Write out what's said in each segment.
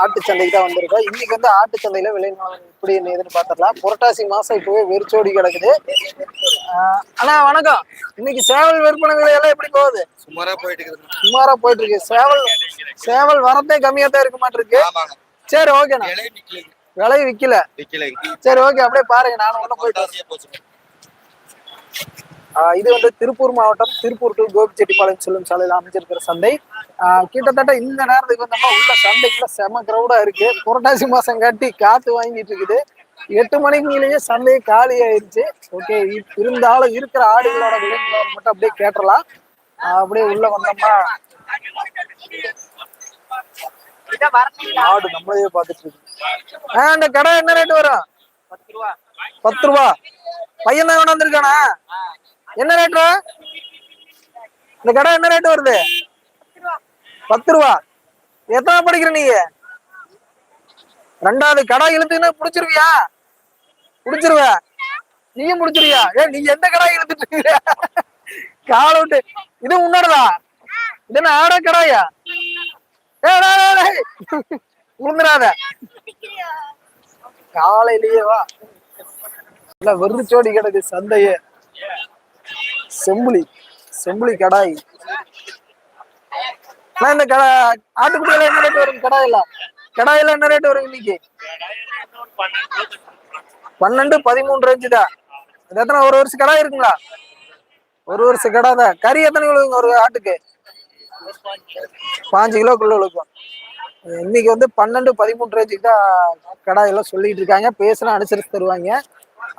ஆட்டு சந்தைக்கு தான் வந்திருக்கோம். இன்னைக்கு வந்து ஆட்டு சந்தையில விலை நிலவரம் எப்படி ஏதுன்னு பாத்திரலாம் புரட்டாசி மாசம் இப்பவே வெறிச்சோடி கிடக்குது. அண்ணா வணக்கம். இன்னைக்கு சேவல் விற்பனை விலையெல்லாம் எப்படி போகுது? சுமாரா போயிட்டு இருக்குது. சுமாரா போயிட்டு இருக்கு. சேவல் சேவல் வரத்தே கம்மியா தான் இருக்க மாட்டிருக்கு. சரி ஓகேண்ணா விலை நிக்கலைங்க விலை விக்கல. சரி ஓகே அப்படியே பாருங்க. நானும் உள்ள போயிட்டு ஆஹ் இது வந்து திருப்பூர் மாவட்டம் திருப்பூர் டு கோபிச்செட்டிப்பாளையம் செல்லும் சாலையில் அமைஞ்சிருக்கிற சந்தை. ஆஹ் கிட்டத்தட்ட இந்த நேரத்துக்கு வந்தோம்னா உள்ள சந்தைக்குள்ள செம கிரௌடா இருக்கு. புரட்டாசி மாசம் காட்டி காத்து வாங்கிட்டு இருக்குது. எட்டு மணிக்கு சந்தையே காலி ஆயிடுச்சு ஓகே இருந்தாலும் இருக்கிற ஆடுகளோட விலைங்களோட மட்டும் அப்படியே கேட்டலாம் அப்படியே உள்ள வந்தோம்னா ஆடு நம்மளே பார்த்துட்டு இருக்கு. ஆஹ் அந்த கடை என்ன ரேட் வரும்? பத்து ரூபா. பையன் தான் கொண்டாந்துருக்கானா என்ன ரேட்டு இந்த கடை என்ன ரேட்டு வருது? பத்து ரூபா. எத்தனை படிக்கிற நீங்க? ரெண்டாவது கடை இழுத்துன்னு புடிச்சிருவியா? புடிச்சிருவ? நீயும் பிடிச்சிருவியா? ஏ நீ எந்த கடை இழுத்துட்டு இருக்க? கால விட்டு. இது உன்னோடதா இது என்ன ஆட கடாயா? உளுந்துடாத காலையிலேயே வா. நல்லா வெறிச்சோடி கிடக்கு சந்தையே. செம்புலி செம்புலி கடாய். இந்த கடா ஆட்டுக்குட்டியில என்ன ரேட் வரும்? கடாயில. கடாயில என்ன ரேட் வரும் இன்னைக்கு? பன்னெண்டு பதிமூணு ரேஞ்சு தான். இது எத்தனை ஒரு வருஷம் கடா இருக்குங்களா? ஒரு வருஷம் கடா தான். கறி எத்தனை கிலோங்க ஒரு ஆட்டுக்கு? பாஞ்சு கிலோக்குள்ள இருக்கும் இன்னைக்கு வந்து பன்னெண்டு பதிமூணு ரேஞ்சுக்கு தான் கடாயெல்லாம் சொல்லிட்டு இருக்காங்க. பேசுனா அனுசரிச்சு தருவாங்க.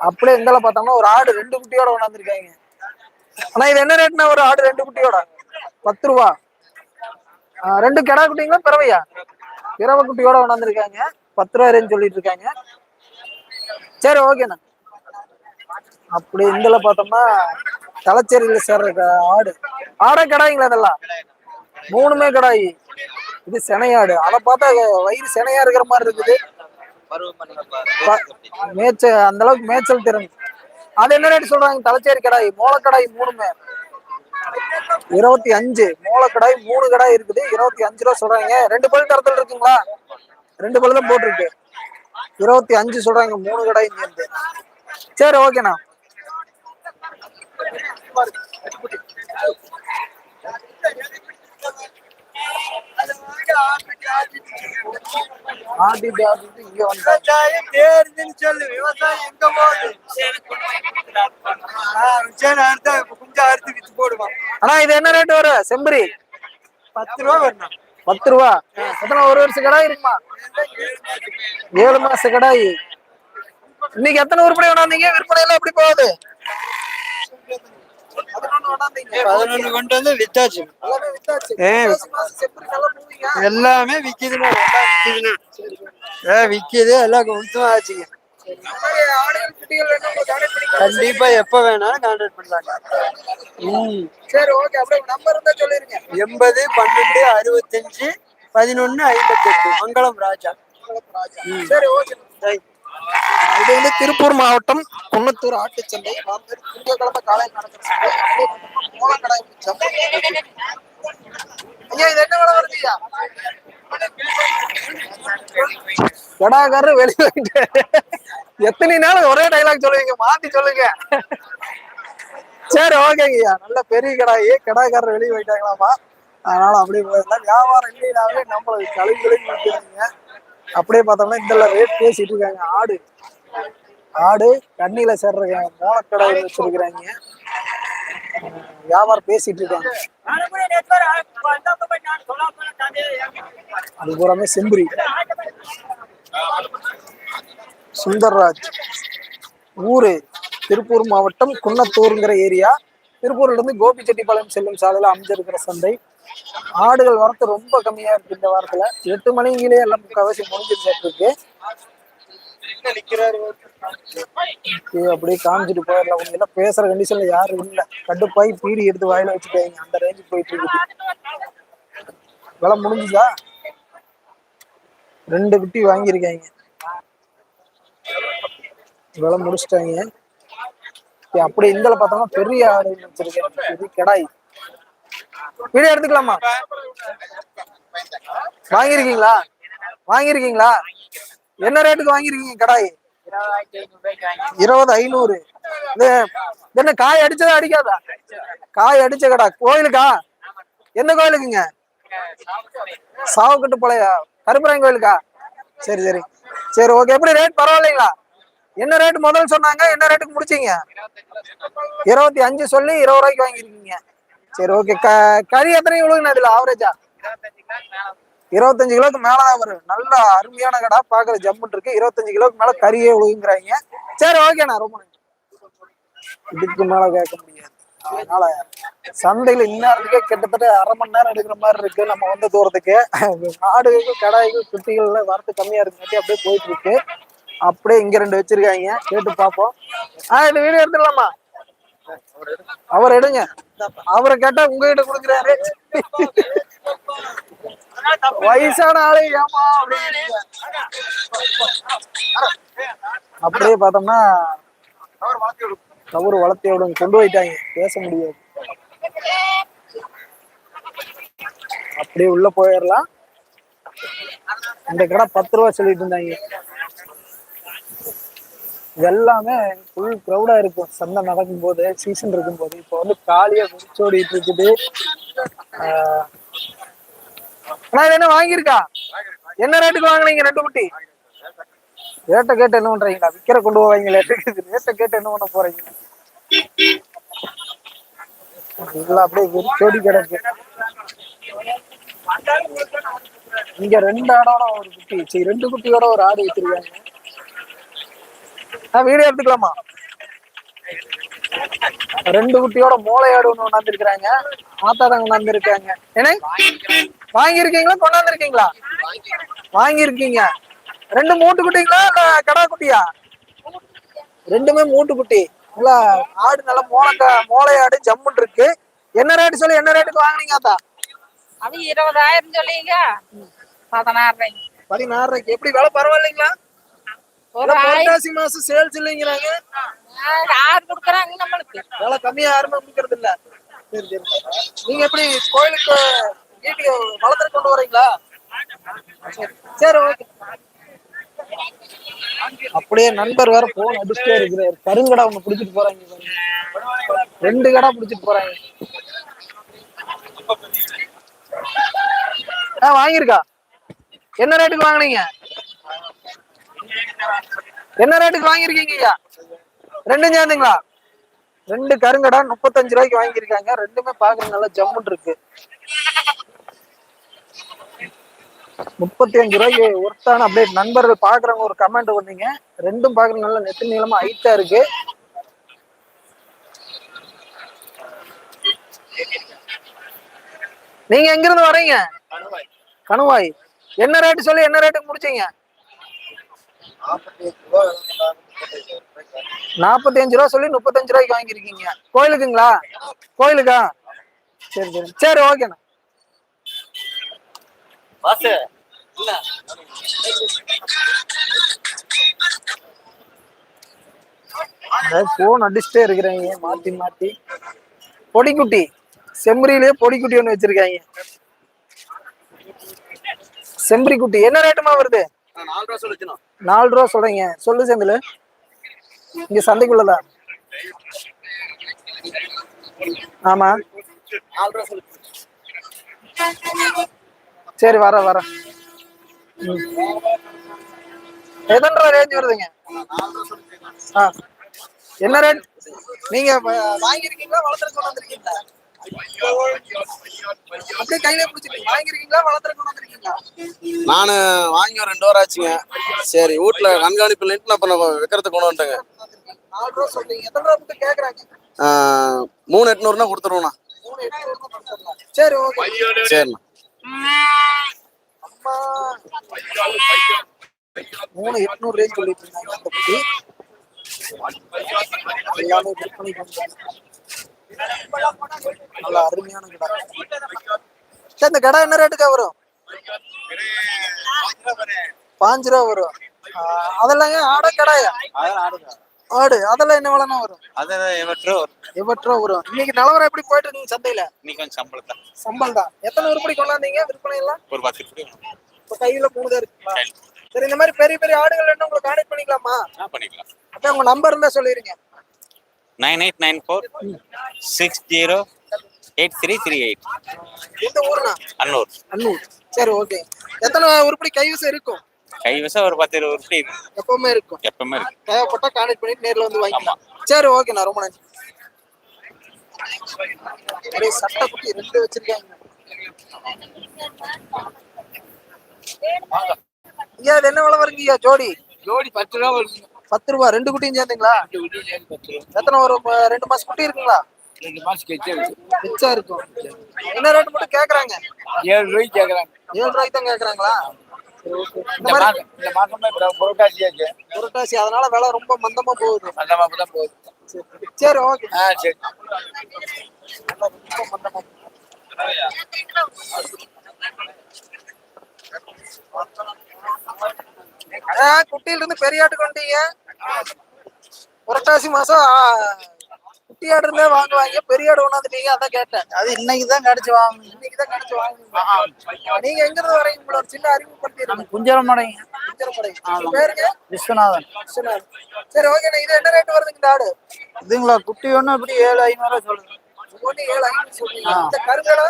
அப்படியே இருந்தாலும் பார்த்தோம்னா ஒரு ஆடு ரெண்டு குட்டியோட கொண்டாந்துருக்காங்க ஆனா இது என்ன ரேட்னா ஒரு ஆடு ரெண்டு குட்டியோட? பத்து ரூபா. ரெண்டு கிடா குட்டிங்களா பிறவையா? பிறவை குட்டியோட கொண்டாந்துருக்காங்க பத்து ரூபா ரேஞ்ச் சொல்லிட்டு இருக்காங்க. சரி ஓகேண்ணா அப்படி இந்தல பார்த்தோம்னா தலைச்சேரியில சேர்ற ஆடு. ஆடே கிடாய்ங்களா இதெல்லாம்? மூணுமே கிடாயி. இது செனையாடு அதை பார்த்தா வயிறு செனையா இருக்கிற மாதிரி இருக்குது. மேய்ச்சல் அந்த அளவுக்கு மேய்ச்சல் திறன். அது என்ன ரேட் சொல்றாங்க. தலைச்சேரி கடாய் மூலக்கடாய் மூணுமே. இருபத்தி அஞ்சு மூலக்கடாய் மூணு கடாய் இருக்குது. இருபத்தி அஞ்சு ரூபா சொல்றாங்க. ரெண்டு பல் தரத்துல இருக்குங்களா? ரெண்டு பல் தான் போட்டிருக்கு. இருபத்தி அஞ்சு சொல்றாங்க மூணு கடாய் சேர்ந்து சரி ஓகேண்ணா இங்க விவசாயம் தேருதுன்னு சொல்லு விவசாயம் எங்க போகுது? சரி அறுத்தா கொஞ்சம் அறுத்து வித்து போடுவான். அண்ணா இது என்ன ரேட் வரும்? செம்பரி? பத்து ரூபா வரணும் பத்து ரூபா? எத்தனை ஒரு வருஷம் கடாய் இருக்குமா? ஏழு மாச கடாய். இன்னைக்கு எத்தனை உருப்படி கொண்டாந்தீங்க? விற்பனை எல்லாம் எப்படி போகுது. பதினொன்று கொண்டு வந்து வித்தாச்சு. எல்லாமே விக்குதுண்ணா எல்லாம் விக்குதுண்ணா ஏ விக்குது எல்லாம் கொடுத்தும் ஆச்சுங்க. கண்டிப்பா எப்ப வேணாலும் கான்டாக்ட் பண்ணலாங்க. ம். சரி ஓகே அப்படியே நம்பர் இருந்தா சொல்லிருங்க. எண்பது பன்னெண்டு அறுபத்தஞ்சு பதினொன்னு ஐம்பத்தெட்டு மங்களம் ராஜா. சரி ஓகே. இது வந்து திருப்பூர் மாவட்டம் குன்னத்தூர் ஆட்டுச்சந்தை வந்து திங்கட்கிழமை காலையில் நடக்கிற சந்தை. ஐயா இது என்ன விலை வருதுயா கடாக்காரர் வெளியே எத்தனை நாள் ஒரே டைலாக் சொல்லுவீங்க? மாத்தி சொல்லுங்க. சரி ஓகேங்கய்யா நல்ல பெரிய கடாயி கடாக்காரர் வெளியே போயிட்டாங்களாமா அதனால அப்படியே போயிருந்தா வியாபாரம் இல்லைனாவே நம்மளுக்கு கழுவி கழுவி அப்படியே பார்த்தோம்னா இந்த ரேட் பேசிட்டு இருக்காங்க ஆடு. ஆடு கண்ணில சேர்றாங்க மோனக்கடை வச்சிருக்கிறாங்க. வியாபாரம் பேசிட்டு இருக்காங்க அது பூராமே செம்பரி. சுந்தர்ராஜ். ஊரு திருப்பூர் மாவட்டம் குன்னத்தூருங்கிற ஏரியா. திருப்பூர்ல இருந்து கோபிச்செட்டிப்பாளையம் செல்லும் சாலையில அமைஞ்சிருக்கிற சந்தை. ஆடுகள் வரத்து ரொம்ப கம்மியா இருக்கு இந்த வாரத்துல. எட்டு மணிங்களே எல்லாம் முக்காவாசி முடிஞ்சிருச்சு இருக்கு. அப்படியே காமிச்சிட்டு போயிடலாம். உங்க எல்லாம் பேசுற கண்டிஷன்ல யாரும் இல்ல. கடுப்பாய் பீடி எடுத்து வாயில வச்சுட்டாங்க அந்த ரேஞ்சுக்கு போயிட்டு இருக்குது. விலை முடிஞ்சுதா? ரெண்டு குட்டி வாங்கியிருக்காங்க விலை முடிச்சிட்டாங்க. சரி, அப்படி இந்தல பார்த்தோம்னா பெரிய ஆடு வச்சிருக்கேன். இது கிடாய். வீடியோ எடுத்துக்கலாமா? வாங்கியிருக்கீங்களா? வாங்கியிருக்கீங்களா? என்ன ரேட்டுக்கு வாங்கியிருக்கீங்க கடாய்? இருபது ஐநூறு. இது என்ன காய் அடிச்சதா அடிக்காதா? காய் அடிச்ச கடா கோயிலுக்கா? எந்த கோயிலுக்குங்க? சாவுக்கட்டு போலையா? கருப்பராயன் கோயிலுக்கா? சரி சரி. சரி ஓகே எப்படி ரேட் பரவாயில்லைங்களா? என்ன ரேட் முதல்ல சொன்னாங்க? என்ன ரேட்டுக்கு முடிச்சீங்க? இருபத்தி அஞ்சு சொல்லி இருபது ரூபாய்க்கு வாங்கியிருக்கீங்க. சரி ஓகே க கறி எத்தனை விழுகுண்ணா இதுல ஆவரேஜா இருபத்தஞ்சு கிலோக்கு மேலதான் வரும். நல்ல அருமையான கடை பாக்குற ஜம்முன் இருக்கு. இருபத்தஞ்சு கிலோக்கு மேல கறியே உழுகுங்கிறாங்க சரி ஓகேண்ணா ரொம்ப இதுக்கு மேல கேட்க முடியாது. அதனால சந்தையில இந்நேரத்துக்கே கிட்டத்தட்ட அரை மணி நேரம் எடுக்கிற மாதிரி இருக்கு நம்ம வந்த தூரத்துக்கு. ஆடுகள் கடாய்கள் குட்டிகள் வரத்து கம்மியா இருக்குங்காட்டி அப்படியே போயிட்டு இருக்கு. அப்படியே இங்க ரெண்டு வச்சிருக்காங்க. கேட்டு பார்ப்போம். ஆ இந்த வீடியோ எடுத்துடலாமா? அவர் எடுங்க. அவரை கேட்டா உங்ககிட்ட கொடுக்குறாரு. வயசான ஆளு ஏமா அப்படியே பார்த்தோம்னா தவறு வளர்த்தி விடுங்க கொண்டு போயிட்டாங்க. பேச முடியாது. அப்படியே உள்ள போயிடலாம். இந்த கடை பத்து ரூபா சொல்லிட்டு இருந்தாங்க. எல்லாமே ஃபுல் க்ரௌடா இருக்கும். சந்தை நடக்கும் போது சீசன் இருக்கும் போது இப்போ வந்து காலியா முடிச்சோடிட்டு இருக்குது. ஆஹ் என்ன வாங்கியிருக்கா? என்ன ரேட்டுக்கு வாங்குனீங்க ரெண்டு குட்டி? ரேட்டை கேட்டு என்ன பண்றீங்களா? விக்கிற கொண்டு போவாங்க ரேட்டை கேட்டு என்ன பண்ண போறீங்க? எல்லாம் அப்படியே வெறிச்சோடி கிடக்கு. இங்க ரெண்டு ஆடோட ஒரு குட்டி. சரி ரெண்டு குட்டியோட ஒரு ஆடு வச்சிருக்காங்க. வீடியோ எடுத்துக்கலாமா? ரெண்டு குட்டியோட மூளையாடு ஒண்ணு கொண்டாந்துருக்காங்க ஆத்தாதான் கொண்டாந்துருக்காங்க என்ன வாங்கியிருக்கீங்களா? கொண்டாந்துருக்கீங்களா? வாங்கியிருக்கீங்க. ரெண்டு மூட்டு குட்டிங்களா இல்ல கடா குட்டியா ரெண்டுமே மூட்டு குட்டி நல்லா ஆடு நல்லா மோளக்க மோளையாடு ஜம்முன் இருக்கு என்ன ரேட் சொல்லி என்ன ரேட்டுக்கு வாங்குனீங்க ஆத்தா? அது இருபதாயிரம் சொல்லிங்க. பதினாறு பதினாறுக்கு எப்படி விலை பரவாயில்லைங்களா? புரட்டாசி மாசம் சேல்ஸ் இல்லைங்கிறாங்க ஆறு கொடுக்குறாங்க நம்மளுக்கு. விலை கம்மியா யாருமே முடிக்கிறது இல்ல. சரி சரி. நீங்க எப்படி கோயிலுக்கு வீட்டுக்கு வளர்த்துட்டு கொண்டு வரீங்களா? சரி ஓகே. அப்படியே நண்பர் வேற போன் அடிச்சுட்டே இருக்கிறாரு. கருங்கடா ஒண்ணு புடிச்சிட்டு போறாங்க. ரெண்டு கடை புடிச்சிட்டு போறாங்க. ஆ வாங்கியிருக்கா? என்ன ரேட்டுக்கு வாங்குனீங்க? என்ன ரேட்டுக்கு வாங்கியிருக்கீங்க ஐயா? ரெண்டும் சேர்ந்துங்களா? ரெண்டு கருங்கடா முப்பத்தஞ்சு ரூபாய்க்கு வாங்கியிருக்காங்க. ரெண்டுமே பாக்குறது நல்லா ஜம்முன் இருக்கு. முப்பத்தி அஞ்சு ரூபாய்க்கு ஒருத்தான அப்படியே நண்பர்கள் பாக்குறவங்க ஒரு கமெண்ட் வந்தீங்க ரெண்டும் பாக்குறது நல்லா நெட்டு நீளமா ஹைட்டா இருக்கு. நீங்க எங்க இருந்து வரீங்க? கணுவாய். என்ன ரேட்டு சொல்லி என்ன ரேட்டுக்கு முடிச்சீங்க? நாற்பத்தி அஞ்சு ரூபா சொல்லி முப்பத்தஞ்சு ரூபாய்க்கு வாங்கியிருக்கீங்க. கோயிலுக்குங்களா? கோயிலுக்கா? சரி சரி. சரி ஓகேண்ணா போன் அடிச்சுட்டே இருக்கிறாங்க மாத்தி மாத்தி. பொடிக்குட்டி. செம்பரியிலேயே பொடிக்குட்டி ஒண்ணு வச்சிருக்காங்க. செம்பரி குட்டி. என்ன ரேட்டுமா வருது? நாலு ரூபா சொல்றீங்க. சொல்லு செந்தில். இங்க சந்தைக்குள்ளதா? ஆமா. சரி வர வர. எதன்ற ரேஞ்ச் வருதுங்க? என்ன ரேட் நீங்க வ- வாங்கியிருக்கீங்களா? வளர்த்துற கொண்டு வந்திருக்கீங்களா? நான் வாங்கி ஒரு ரெண்டு வாரம் ஆச்சுங்க. சரி வீட்ல கண்காணிப்பு இல்லைன்ட்டு நான் விற்கிறதுக்கு கொண்டு வந்துட்டேங்க. மூணு எட்நூறுனா கொடுத்துருவோண்ணா. சரி ஓகே. சரிண்ணா. மூணு எட்நூறு ரேஞ்ச் சொல்லிட்டு இருந்தாங்க நல்ல அருமையான கடை. சரி, இந்த கடை என்ன ரேட்டுக்கா வரும்? பாஞ்சு ரூபா வரும் அதெல்லாம் ஆட கடாயா ஆடு. அதெல்லாம் என்ன விலைனா வரும்? இவற்று எவ்வளோ ரூபா வரும். இன்னைக்கு நிலவரம் எப்படி போயிட்டு இருக்கீங்க சந்தையில? இன்னைக்கு கொஞ்சம் சம்பளம் தான் சம்பளம் தான் எத்தனை உருப்படி கொண்டாந்தீங்க? விற்பனை எல்லாம் ஒரு பத்து இப்படி இப்ப கையில மூணு இருக்குங்களா? சரி இந்த மாதிரி பெரிய பெரிய ஆடுகள் வேணும் உங்களுக்கு கான்டெக்ட் பண்ணிக்கலாமா? பண்ணிக்கலாம். அப்படியே உங்க நம்பர் இருந்தா சொல்லிருங்க. Nine eight nine four six zero eight three three eight எந்த ஊருண்ணா? அன்னூர். அன்னூர். சரி ஓகே எத்தனை உருப்படி கைவசம் இருக்கும்? கைவசம் ஒரு பத்து இருபது உருப்படி இருக்கு எப்பவுமே இருக்கும். எப்பவுமே இருக்கு தேவைப்பட்டா கான்டெக்ட் பண்ணிட்டு நேர்ல வந்து வாங்கிக்கலாம். சரி ஓகேண்ணா ரொம்ப நன்றி. அப்படியே சட்டை குட்டி ரெண்டு வச்சிருக்காங்க. ஐயா இது என்ன விலை வருங்க ஐயா ஜோடி? ஜோடி பத்து ரூபா வருது பத்து ரூபா ரெண்டு குட்டியும் சேர்ந்துங்களா? எத்தனை ஒரு ரெண்டு மாசம் குட்டி இருக்குங்களா? ரெண்டு மாசம் கெச்சே மிச்சா இருக்கும். என்ன ரேட் மட்டும் கேக்குறாங்க? ஏழு ரூபாய்க்கு கேட்கறாங்க ஏழு ரூபாய்க்கு தான் கேக்குறாங்களா. இந்த மாசம் இந்த மாசமே புரோட்டாசியாச்சு புரட்டாசி அதனால விலை ரொம்ப மந்தமா போகுது. அந்த மாசம் தான் போகுது. சரி, ஓகே. ஆ சரி. ரொம்ப மந்தமா குட்டியில இருந்து பெரிய ஆட்டுக்கு வந்துட்டீங்க புரட்டாசி மாசம் ஆ, குட்டி ஆடு இருந்தே வாங்குவாங்க பெரிய ஆடு கொண்டாந்துட்டீங்க அதான் கேட்டேன். அது இன்னைக்கு தான் கிடைச்சு வாங்கணும் இன்னைக்கு தான் கிடைச்சு வாங்குவீங்க நீங்க எங்க இருந்து வரீங்க? உங்களோட சின்ன அறிமுகப்படுத்திடுங்க குஞ்சரம் மடைங்க. குஞ்சரப்படை. உங்க பேருங்க விஸ்வநாதன். விஸ்வநாத். சரி ஓகேண்ணா இது என்ன ரேட் வருதுங்க இந்த ஆடு? இதுங்களா குட்டி ஒண்ணு அப்படி ஏழு சொல்லுங்க. ஐநூறு இந்த கருங்கடா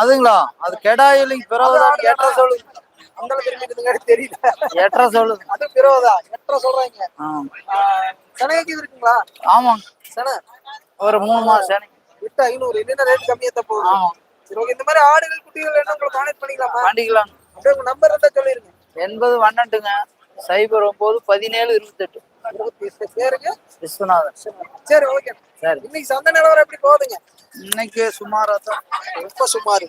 அதுங்களா அது கெடாயிலிங்க பிறகுதான் எட்டரை சொல்லுங்க. திரும்பிட்டுங்க தெரியல. எட்டரை சொல்லுங்க அது பிறகுதா எட்டரை சொல்றாங்க சனகைக்கு இருக்குங்களா? ஆமாங்க. சன ஒரு மூணு மாசம். விட்டு ஐநூறு. என்னென்ன ரேட் கம்மியா தான் போகுது? ஆமா. சரி ஓகே இந்த மாதிரி ஆடுகள் குட்டிகள் என்ன உங்களுக்கு கான்டெக்ட் பண்ணிக்கலாமா? அப்படியே உங்க நம்பர் இருந்தா சொல்லிருங்க. எண்பது பன்னெண்டுங்க. சைபர் ஒன்பது பதினேழு இருபத்தெட்டு. பேருங்க விஸ்வநாதன் சரி ஓகே. சரி. இன்னைக்கு சந்தை நிலவரம் எப்படி போகுதுங்க? இன்னைக்கு சுமாரா தான் ரொம்ப சுமாரு.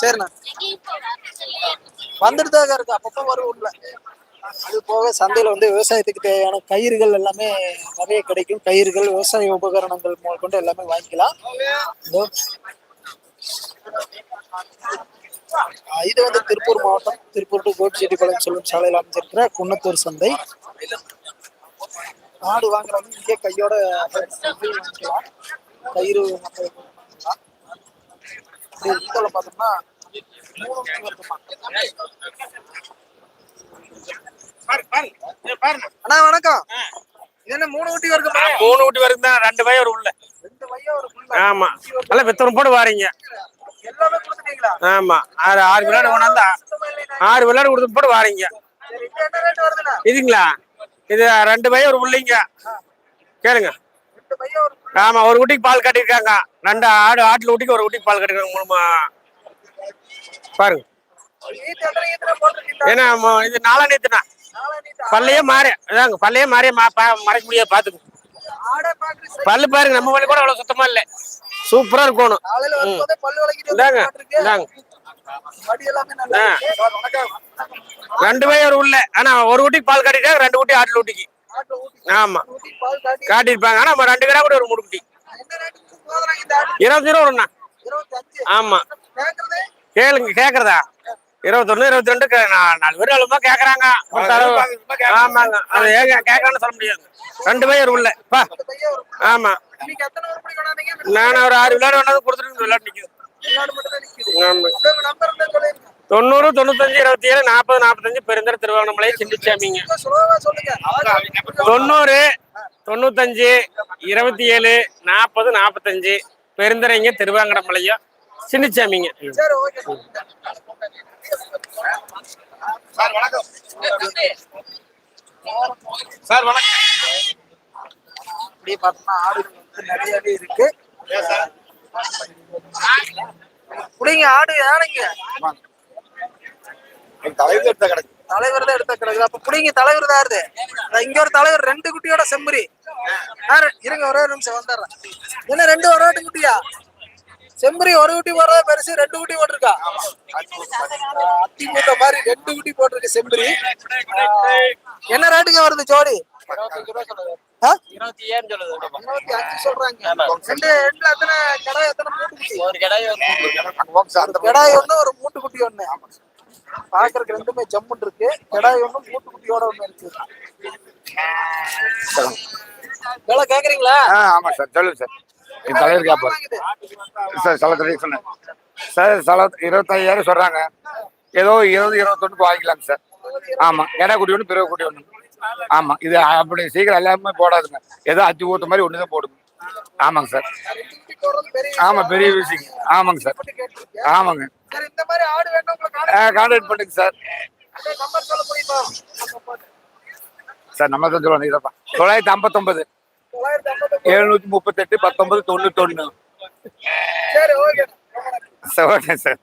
சரிண்ணா. வந்துட்டு தான் இருக்கு. அப்பப்போ உள்ள அது போக சந்தையில வந்து விவசாயத்துக்கு தேவையான கயிறுகள் எல்லாமே நிறைய கிடைக்கும். கயிறுகள் விவசாய உபகரணங்கள் முதல் கொண்டு எல்லாமே வாங்கிக்கலாம். இதோ. வந்து திருப்பூர் மாவட்டம். திருப்பூர் டு கோபிச்செட்டிப்பாளையம் செல்லும் சாலையில் அமைஞ்சிருக்கிற குன்னத்தூர் சந்தை. ஆடு வாங்குறவங்க இங்கே கையோட வாங்கிக்கலாம் கயிறு இந்தியாவில் பார்த்தோம்னா அண்ணா வணக்கம். என்ன மூணு ஊட்டி வருதுமா மூணு வீட்டு வரைக்கும் தான் ரெண்டு ஒரு உள்ள. ஆமா. நல்லா வித்தனம் போட்டு வாரீங்க. ஆமா. ஆறு ஆறு விளையாடு கொண்டாந்தா. ஆறு விளையாடு கொடுத்து போட்டு வாரீங்க. இதுங்களா? இது ரெண்டு பையன் ஒரு பிள்ளைங்க. கேளுங்க. ஆமா ஒரு குட்டிக்கு பால் கட்டியிருக்காங்க. ரெண்டு ஆடு ஆட்டுல குட்டிக்கு ஒரு குட்டிக்கு பால் கட்டிருக்காங்க மூணு மா- பாருங்க ஏன்னா இது நாலா நேத்துனா பல்லையே மாறி அதாங்க பல்லையே மாறிய மா பா- மறைக்க முடியாது பாத்துக்கோ. பல்லு பாருங்க நம்ம பல்லு கூட அவ்வளவு சுத்தமா இல்ல. சூப்பரா இருக்கணும். இந்தாங்க இந்தாங்க. ரெண்டு ஒரு உள்ள. ஆனா ஒரு குட்டிக்கு பால் கட்டிட்டாங்க ரெண்டு குட்டி ஆட்டுல ஊத்தி ஆமா. ஊத்தி பால் காட்டி காட்டியிருப்பாங்க. ஆனா நம்ம ரெண்டு கடை கூட ஒரு மூணு குட்டி. இருபத்தி ரூபா ஆமா. கேளுங்க கேக்குறதா? இருபத்தொன்னு இருபத்தி ரெண்டு நாலு பேர் அளவுமா கேக்குறாங்க. ஆமாங்க. அது ஏங்க சொல்ல முடியாது. ரெண்டு பேர் உள்ள. பா. ஆமா. நான் ஒரு ஆறு விளையாடு வேணாலும் கொடுத்துட்டு விளையாட்டு நிக்குது. தொண்ணூறு தொண்ணூத்தஞ்சு இருபத்தி ஏழு நாற்பது நாற்பத்தஞ்சு பெருந்தர திருவாங்கமலை சிந்திச்சாமிங்க. தொண்ணூறு தொண்ணூத்தஞ்சு இருபத்தி ஏழு நாற்பது நாற்பத்தஞ்சு பெருந்தரைங்க திருவாங்கடமலையும் சின்னிச்சாமிங்க சரி வணக்கம். அப்படியே பார்த்தோம்னா ஆடுகள் வந்து நிறையவே இருக்கு. புடிங்க ஆடு யானைங்க தலைவர் எடுத்த கிடக்கு தலைவர் தான் எடுத்த கிடக்குது அப்ப புடிங்க தலைவர் தான் இருது இங்க ஒரு தலைவர் ரெண்டு குட்டியோட செம்பரி இருங்க ஒரே நிமிஷம் வந்துடுறேன். என்ன ரெண்டு ஒரு குட்டியா? செம்பரி ஒரு குட்டி போடுறதா பெருசு ரெண்டு குட்டி போட்டிருக்கா. அத்தி மூட்டை மாதிரி ரெண்டு குட்டி போட்டிருக்கு செம்பரி என்ன ரேட்டுங்க வருது ஜோடி? கடாய் ஒண்ணு ஒரு மூட்டு குட்டி ஒண்ணு பாக்குறதுக்கு ரெண்டுமே ஜம்முன் இருக்கு கிடாய் ஒண்ணு மூட்டு குட்டியோட ஒண்ணு இருக்கு. கேக்குறீங்களா? ஆ ஆமாம் சார். சொல்லுங்க சார். என் தலைவர் கேட்பார் சார் சில தெரியும் சொன்னேன் சார் சில இருபத்தையாயிரம் சொல்கிறாங்க ஏதோ இருபது இருபத்தொன்னு வாங்கிக்கலாங்க சார். ஆமா எடா குட்டி ஒன்று பிறகு குட்டி ஒன்று ஆமா இது அப்படி சீக்கிரம் எல்லாமே போடாதுங்க. ஏதோ அச்சு ஊத்த மாதிரி ஒன்று தான் போடுங்க. ஆமாங்க சார். ஆமா பெரிய விஷயம். ஆமாங்க சார். ஆமாங்க. இந்த மாதிரி கான்டாக்ட் பண்ணுங்க சார். சார் நம்ம தான் சொல்லணும் இதப்பா தொள்ளாயிரத்தி ஐம்பத்தொன்பது எழுநூத்தி முப்பத்தெட்டு பத்தொன்பது தொண்ணூத்தொன்னு. சரி ஓகே. Sir okay sir.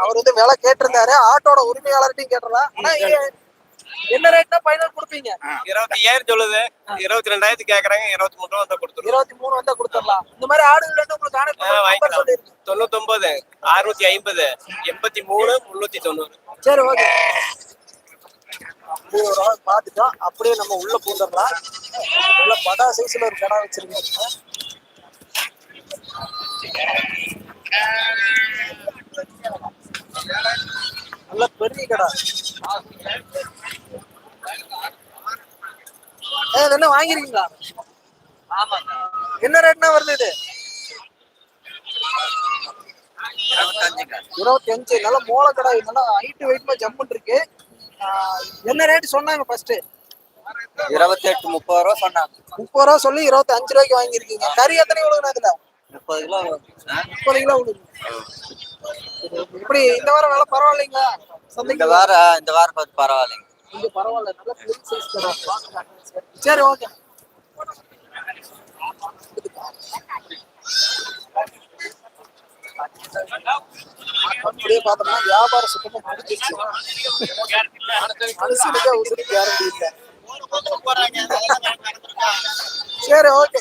அவர் வந்து விலை கேட்டிருந்தாரு. ஆட்டோட உரிமையாளர்கிட்டையும் கேட்டுறலாம் ஆனா என்ன ரேட்னா ஃபைனல் கொடுப்பீங்க? இருபத்தி ஏழு சொல்லுது. இருபத்தி ரெண்டாயிரத்து கேக்குறாங்க. இருபத்தி மூணு ரூபா வந்தா கொடுத்துருவோம். இருபத்தி மூணு வந்தா கொடுத்துடலாம். இந்த மாதிரி ஆடுகள் வந்து உங்களுக்கு வாங்கிக்கலாம். தொண்ணூத்தொன்பது அறுநூத்தி ஐம்பது எண்பத்தி மூணு முன்னூத்தி தொண்ணூறு. சரி ஓகே. அப்படியே ஒரு ஆள் பார்த்துட்டோம் அப்படியே நம்ம உள்ள பூந்துடலாம் உள்ள படா சைஸ்ல ஒரு கடை வச்சிருக்காங்க. நல்ல பெரிய கடை. என்ன வாங்கிருக்கீங்களா? என்ன ரேட்னா வருது இது? இருபத்தி அஞ்சு நல்லா மூளை கடை நல்லா ஹைட் வெயிட்மா ஜம்முன் இருக்கு என்ன ரேட் சொன்னாங்க ஃபர்ஸ்ட் இருபத்தி எட்டு முப்பது ரூபா சொன்னாங்க. முப்பது ரூபா சொல்லி இருபத்தி அஞ்சு ரூபாய்க்கு வாங்கியிருக்கீங்க. கறி எத்தனை விழுகுனா இதுல முப்பது கிலோ முப்பது கிலோ விழுகு இப்படி இந்த வாரம் விலை பரவாயில்லைங்களா? இந்த வாரம் இந்த வாரம் பார்த்து பரவாயில்லைங்க. கொஞ்சம் பரவாயில்ல. நல்ல பெரிய சைஸ் கடை. சரி ஓகே அப்படியே பார்த்தோம்னா வியாபாரம் சுத்தமா முடிஞ்சிருச்சு. மனுஷனுக்கு உசுறு கேரண்டி இல்லை. சரி ஓகே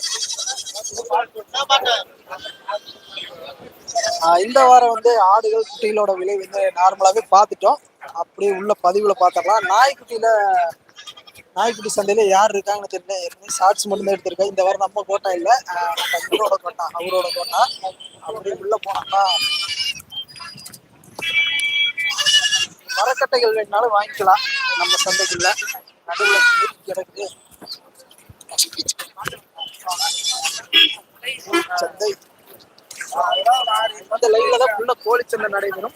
இந்த வாரம் வந்து ஆடுகள் குட்டிகளோட விலை வந்து நார்மலாவே பார்த்துட்டோம். அப்படியே உள்ள பதிவுல பார்த்தோம்னா நாய்க்குட்டியில நாய்க்குட்டி சந்தையில யார் இருக்காங்கன்னு தெரியல. ஏற்கனவே ஷார்ட்ஸ் மட்டும் தான் எடுத்திருக்கேன். இந்த வாரம் நம்ம கோட்டா இல்ல. நம்ம இவரோட கோட்டா அவரோட கோட்டா. அப்படியே உள்ள போனோம்னா மரக்கட்டைகள் வேணுனாலும் வாங்கிக்கலாம். நம்ம சந்தைக்குள்ள. நடுவுல கிடக்கு. சந்தை. அந்த லைவ்ல தான் ஃபுல்லா கோழி சந்தை நடைபெறும்.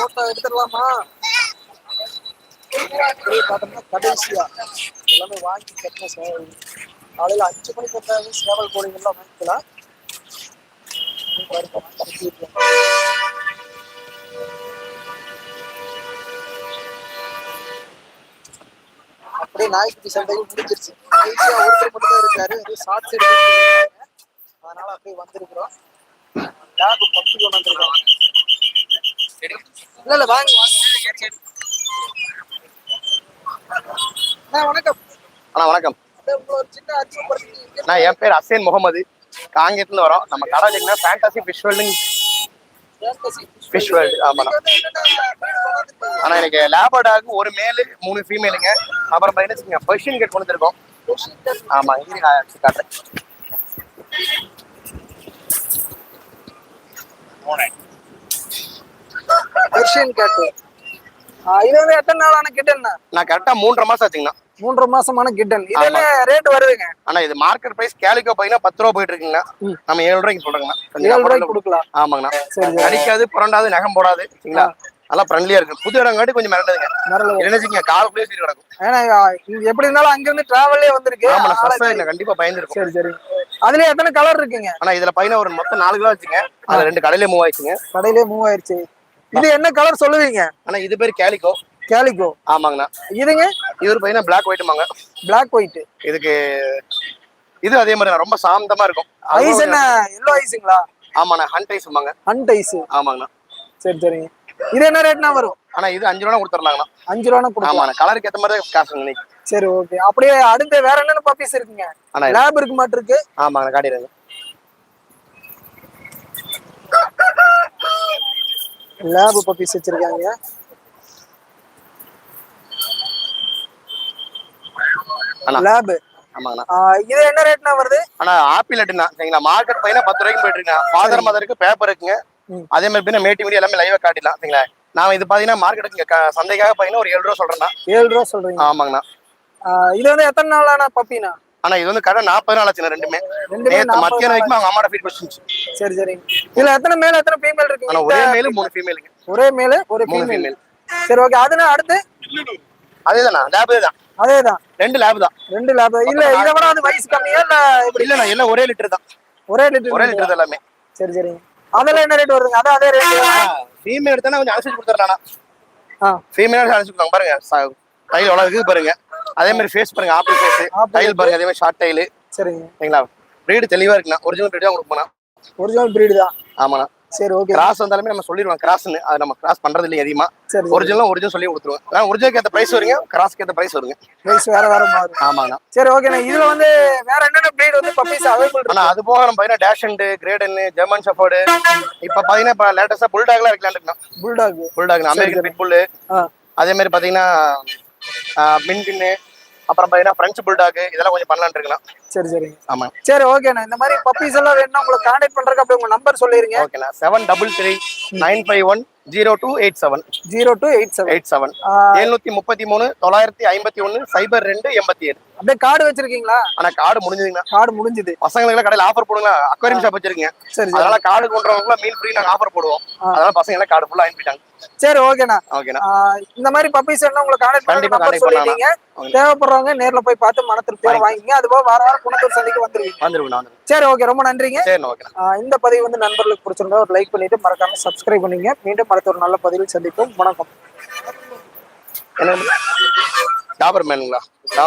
போட்டோ எடுத்துடலாமா? அப்படியே பார்த்தோம்னா கடைசியா எல்லாமே வாங்கி கட்டின சேவல். காலையில் அஞ்சு மணிக்கு வந்தாலும் சேவல் கோழிகள்லாம் வாங்கிக்கலாம் அப்படியே நாய்க்குட்டி சண்டையும் முடிஞ்சிருச்சு. கடைசியா ஒருத்தர் மட்டும் தான் இருக்காரு அது ஷார்ட்ஸ் எடுத்து அதனால அப்படியே வந்திருக்கிறோம். லேப் பத்து கொண்டு வந்திருக்கோம். இல்ல இல்ல வாங்க வாங்க. வணக்கம். அண்ணா வணக்கம். நான் என் பேர் அசேன் முகமது. காங்கேயத்துல வரோம். நம்ம கடை பார்த்தீங்கன்னா fantasy fish world fish world ஆமாண்ணா. ஆனா எனக்கு லேபர்டாக்கு ஒரு மேலு மூணு ஃபீமேலுங்க அப்புறம் பார்த்தீங்கன்னா பர்ஷியன் கேட் கொண்டு வந்திருக்கோம் ஆமா இங்கே நான் காட்டுறேன். பெர்ஷியன் கேட்டு இது வந்து எத்தனை நாளான கிட்டன்னா நான் கரெக்டா மூன்றரை மாசம் ஆச்சுங்கண்ணா. மூன்றரை மாசமான கிட்டன் இது என்ன ரேட் வருதுங்க. ஆனா இது மார்க்கெட் பிரைஸ் கேலிக்கோ பார்த்தீங்கன்னா பத்து ரூபா போயிட்டு இருக்குங்கண்ணா. ம். நம்ம ஏழு ரூபாய்க்கு சொல்றேங்கண்ணா. ஏழு ரூபாய்க்கு. கொடுக்கலாம். ஆமாங்கண்ணா. சரி சரி. அடிக்காது புரண்டாது நகம் போடாது. சரிங்களா? நல்லா ஃப்ரெண்ட்லியா இருக்கு புது இடங்காட்டி கொஞ்சம் மிரண்டதுங்க நல்ல என்னச்சுங்க கால் பிளேஸ் கிடக்கும். ஏன்னா எப்படி இருந்தாலும் அங்க இருந்து டிராவல்லே வந்திருக்கு. ஆமா இல்லை கண்டிப்பா பயந்துருக்கும். சரி சரி. அதுல எத்தனை கலர் இருக்குங்க? ஆனா இதுல பையனா ஒரு மொத்தம் நாலு கிலோ வச்சுங்க அது ரெண்டு கடையில மூவ் ஆயிடுச்சுங்க. கடையிலே மூவ் ஆயிருச்சு இது என்ன கலர் சொல்லுவீங்க? ஆனா இது பேர் கேலிக்கோ கேலிகோ ஆமாங்கண்ணா. இதுங்க? இது ஒரு பையனா பிளாக் ஒயிட்டுமாங்க பிளாக் ஒயிட் இதுக்கு இது அதே மாதிரி ரொம்ப சாந்தமா இருக்கும். ஐஸ் என்ன? எல்லோ ஐஸுங்களா ஆமாண்ணா ஹண்ட் ஐஸ்மாங்க ஹண்ட் ஐஸ் ஆமாங்கண்ணா. சரி சரிங்க. இது என்ன ரேட்னா வரும்? ஆனா இது அஞ்சு ரூபா கொடுத்துர்லாங்கண்ணா. அஞ்சு கொடுக்கலாம். ஆமாண்ணா கலருக்கு ஏத்த மாதிரி காசுங்க இன்னைக்கு. சரி ஓகே அப்படியே அடுத்து வேற என்னென்ன பப்பீஸ் இருக்குங்க? லேப் இருக்கு மாட்டு இருக்கு ஆமாங்கண்ணா காட்டிடுங்க லேப் பப்பீஸ் வச்சிருக்காங்க. லேப் இது என்ன ரேட்னா வருது? ஆனா ஆப்பிள் லட்டுண்ணா சரிங்களா? மார்க்கெட் பையனா பத்து ரூபாய்க்கு போயிட்டு இருக்குங்க ஃபாதர் மதருக்கு பேப்பர் இருக்குங்க. அதே மாதிரி பின்ன மேட்டி மீடி எல்லாமே லைவா காட்டிடலாம். சரிங்களா? நான் இது பாத்தீங்கன்னா மார்க்கெட்டுக்கு சந்தைக்காக பையனா ஒரு ஏழு ரூபா சொல்றேன்னா ஏழு ரூபா சொல்றீங்க. ஆமாங்கண்ணா. இது வந்து எத்தனை நாளான பப்பினா ஆனா இது வந்து கடை நாற்பது நாள் ஆச்சுண்ணா ரெண்டுமே. 40 மத்தியானம் வரைக்கும் அவங்க அம்மாட ஃபீட் வச்சுச்சு சரி சரிங்க இதுல எத்தனை மேல் எத்தனை ஃபீமேல் ஆனா ஒரே இருக்கு மேலு மூணு ஃபீமேலுங்க ஒரே மேல் ஒரு மூணு ஃபீமேல் சரி ஓகே அதுனா அடுத்து? அதேதாண்ணா லேப் தான் அதேதான். ரெண்டு லேப் தான். ரெண்டு லேப் இல்ல இதை விட வந்து வயசு கம்மியா இல்ல எப்படி இல்லண்ணா எல்லாம் ஒரே லிட்டர் தான். ஒரே லிட்டர் ஒரே லிட்டர் எல்லாமே. சரி சரிங்க அதெல்லாம் என்ன ரேட் வருதுங்க? அதான் அதே ரேட் ஃபீமேல் எடுத்தா கொஞ்சம் அனுசரிச்சு கொடுத்துறேன் ஃபீமேல் அனுசரிச்சு கொடுத்தாங்க பாருங்க எவ்வளவு இருக்குது பாருங்க. அதே மாதிரி ஃபேஸ் பாருங்க ஆப்பிள் ஃபேஸ் டைல் பாருங்க அதே மாதிரி ஷார்ட் டைல் சரிங்க. சரிங்களா? பிரீடு தெளிவா இருக்குண்ணா. ஒரிஜினல் பிரீடு தான் கொடுப்போம்ண்ணா ஒரிஜினல் பிரீடு தான். ஆமாண்ணா. சரி ஓகே கிராஸ் வந்தாலுமே நம்ம சொல்லிடுவோம். கிராஸ்னு அது நம்ம கிராஸ் பண்றது இல்லை அதிகமா ஒரிஜினல் ஒரிஜினல் சொல்லி கொடுத்துருவோம். அதான் ஒரிஜினல் ஏற்ற பிரைஸ் வருங்க. கிராஸ்க்கு ஏற்ற பிரைஸ் வருங்க. வயசு வேற வேற மாறும். ஆமாங்கண்ணா சரி ஓகேண்ணா இதுல வந்து வேற என்னென்ன பிரீட் வந்து பப்பீஸ் அவைலபிள் ஆனா அது போக நம்ம பாத்தீங்கன்னா டேஷண்ட் கிரேடன் ஜெர்மன் ஷெஃபர்டு இப்ப பாத்தீங்கன்னா இப்ப லேட்டஸ்டா புல்டாக்லாம் வைக்கலாம்னு இருக்கோம். புல்டாக் புல்டாக் அமெரிக்கன் பிட் புல்லு ஆ. அதே மாதிரி பாத்தீங்கன்னா மின்கின்னு அப்புறம் பாத்தீங்கன்னா பிரெஞ்சு புல்டாக் இதெல்லாம் கொஞ்சம் பண்ணலாம்னு இருக்கலாம். சரி சரிங்க ஆமா. சரி ஓகேண்ணா இந்த மாதிரி பப்பீஸ் எல்லாம் வேணும்னா உங்களுக்கு கான்டாக்ட் பண்றதுக்கு அப்படியே உங்க நம்பர் சொல்லிருங்க. ஓகேண்ணா seven double three nine five one zero two eight seven zero two eight seven eight seven எழுநூத்தி முப்பத்தி மூணு தொள்ளாயிரத்தி ஐம்பத்தி ஒன்னு சைபர் ரெண்டு எண்பத்தி ஏழு. அப்படியே கார்டு வச்சிருக்கீங்களா? ஆனா கார்டு முடிஞ்சதுங்கண்ணா. கார்டு முடிஞ்சுது. பசங்களுக்கு கடையில் ஆஃபர் போடுங்களா அக்வாரியம் ஷாப் வச்சிருக்கீங்க. சரி சரி. அதனால கார்டு கொண்டுறவங்க மீன் ஃப்ரீ நாங்க ஆஃபர் போடுவோம். அதனால பசங்க எல்லாம் கார்டு ஃபுல்லா அனுப்பிட்டாங்க சரி ஓகேண்ணா. இந்த மாதிரி பப்பீஸ் வேணும்னா உங்களுக்கு கான்டாக்ட் பண்ணி நம்பர் சொல்லிட்டீங்க. தேவைப்படுறவங்க நேர்ல போய் பார்த்து மன திருப்தியோட வாங்கிங்க. அது போக வார வாரம் குணத்தூர் சந்தைக்கு வந்துருவீங்க. வந்துருங்க சரி ஓகே ரொம்ப நன்றிங்க. இந்த பதிவு வந்து நண்பர்களுக்கு பிடிச்சிருந்தா ஒரு லைக் பண்ணிட்டு மறக்காம சப்ஸ்கிரைப் பண்ணீங்க. மீண்டும் அடுத்த ஒரு நல்ல பதிவில் சந்திப்போம். வணக்கம். என்ன டாபர் மேனுங்களா? டாபர்